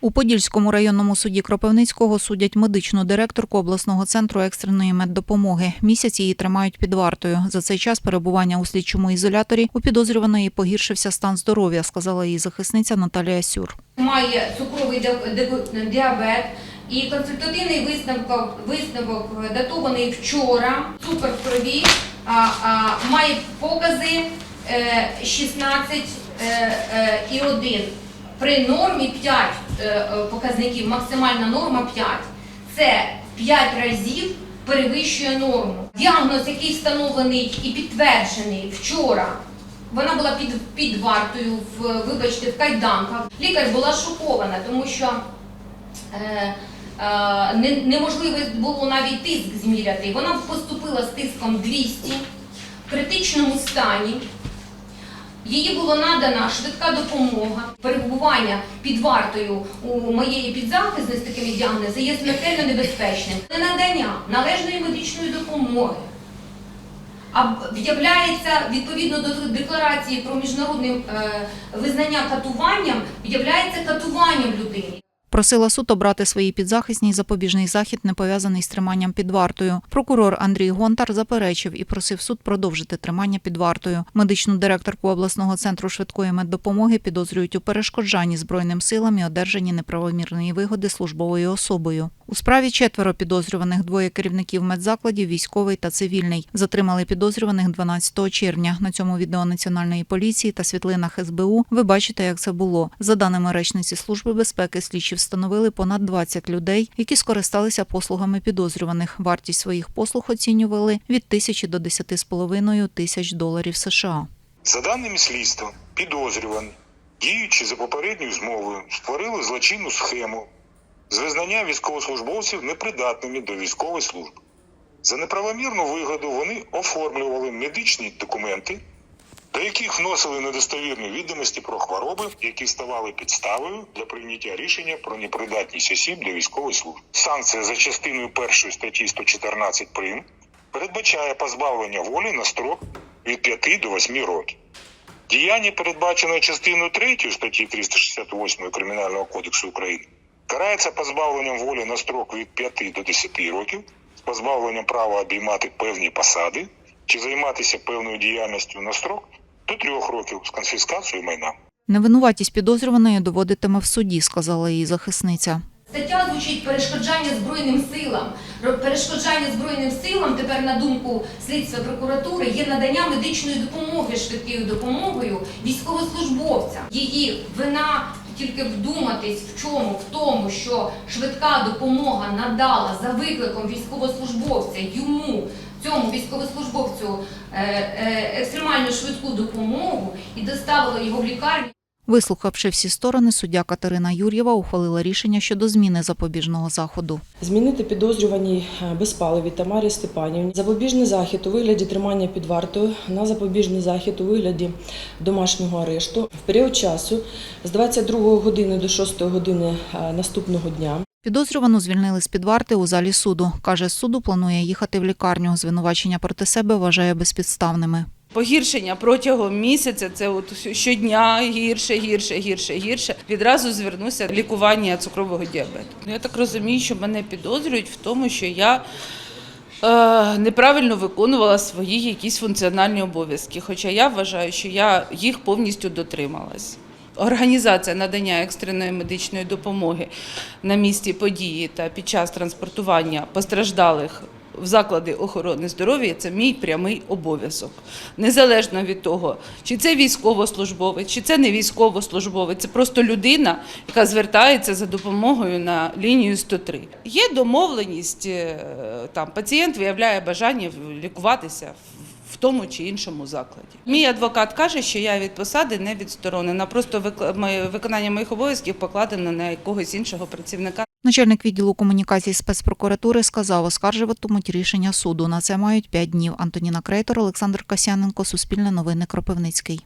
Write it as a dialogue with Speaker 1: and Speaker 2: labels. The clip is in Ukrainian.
Speaker 1: У Подільському районному суді Кропивницького судять медичну директорку обласного центру екстреної меддопомоги. Місяць її тримають під вартою. За цей час перебування у слідчому ізоляторі у підозрюваної погіршився стан здоров'я, сказала її захисниця Наталія Сюр.
Speaker 2: має цукровий діабет і консультативний висновок, висновок датований вчора, цукор в крові, має покази е, 16 е, е, і 1. При нормі 5 е, е, показників, максимальна норма 5. Це 5 разів перевищує норму. Діагноз, який встановлений і підтверджений вчора, вона була під, під вартою, в, вибачте, в кайданках. Лікар була шокована, тому що е, е, не, неможливо було навіть тиск зміряти. Вона поступила з тиском 200 в критичному стані. Їй була надана швидка допомога. Перебування під вартою у моєї підзахисної з такими діагнозами є смертельно небезпечним. Ненадання належної медичної допомоги а в'являється відповідно до декларації про міжнародне е, визнання катуванням, в'являється катуванням людини.
Speaker 1: Просила суд обрати своїй підзахисній запобіжний захід, не пов'язаний з триманням під вартою. Прокурор Андрій Гонтар заперечив і просив суд продовжити тримання під вартою. Медичну директорку обласного центру швидкої меддопомоги підозрюють у перешкоджанні збройним силам і одержанні неправомірної вигоди службовою особою. У справі четверо підозрюваних двоє керівників медзакладів, військовий та цивільний. Затримали підозрюваних 12 червня. На цьому відео національної поліції та світлинах СБУ ви бачите, як це було. За даними речниці служби безпеки, слідчі встановили понад 20 людей, які скористалися послугами підозрюваних. Вартість своїх послуг оцінювали від тисячі до 10,5 тисяч доларів США.
Speaker 3: За даними слідства, підозрювані, діючи за попередньою змовою, створили злочинну схему з визнання військовослужбовців непридатними до військової служби. За неправомірну вигоду вони оформлювали медичні документи, до яких вносили недостовірні відомості про хвороби, які ставали підставою для прийняття рішення про непридатність осіб до військової служби. Санкція за частиною першої статті 114 прим передбачає позбавлення волі на строк від 5 до 8 років. Діяння, передбачене частиною 3 статті 368 Кримінального кодексу України, карається позбавленням волі на строк від 5 до 10 років, з позбавленням права обіймати певні посади чи займатися певною діяльністю на строк до 3 років з конфіскацією майна.
Speaker 1: Невинуватість підозрюваної доводитиме в суді, сказала її захисниця.
Speaker 2: Стаття звучить перешкоджання Збройним силам. Перешкоджання Збройним силам, тепер на думку слідства прокуратури, є надання медичної допомоги швидкою допомогою військовослужбовцям. Її вина тільки вдуматись в чому, в тому, що швидка допомога надала за викликом військовослужбовця йому. Цьому військовослужбовцю е, е, екстремально швидку допомогу і доставила його в лікарню.
Speaker 1: Вислухавши всі сторони, суддя Катерина Юр'єва ухвалила рішення щодо зміни запобіжного заходу.
Speaker 4: Змінити підозрюваній е, Безпаловій Тамарі Степанівні запобіжний захід у вигляді тримання під вартою на запобіжний захід у вигляді домашнього арешту в період часу з 22 години до 6 години наступного дня.
Speaker 1: Підозрювану звільнили з під варти у залі суду. Каже, суду планує їхати в лікарню. Звинувачення проти себе вважає безпідставними.
Speaker 5: Погіршення протягом місяця це от щодня гірше, гірше, гірше, гірше. Відразу звернуся в лікування цукрового діабету. Ну, Я так розумію, що мене підозрюють в тому, що я е, неправильно виконувала свої якісь функціональні обов'язки. Хоча я вважаю, що я їх повністю дотрималась. Організація надання екстреної медичної допомоги на місці події та під час транспортування постраждалих в заклади охорони здоров'я це мій прямий обов'язок. Незалежно від того, чи це військовослужбовець, чи це не військовослужбовець, це просто людина, яка звертається за допомогою на лінію 103. Є домовленість, е, там пацієнт виявляє бажання лікуватися в тому чи іншому закладі. Мій адвокат каже, що я від посади не відсторонена. Просто виконання моїх обов'язків покладено на якогось іншого працівника.
Speaker 1: Начальник відділу комунікацій спецпрокуратури сказав, оскаржуватимуть рішення суду. На це мають п'ять днів. Антоніна Крейтор, Олександр Касяненко, Суспільне новини Кропивницький.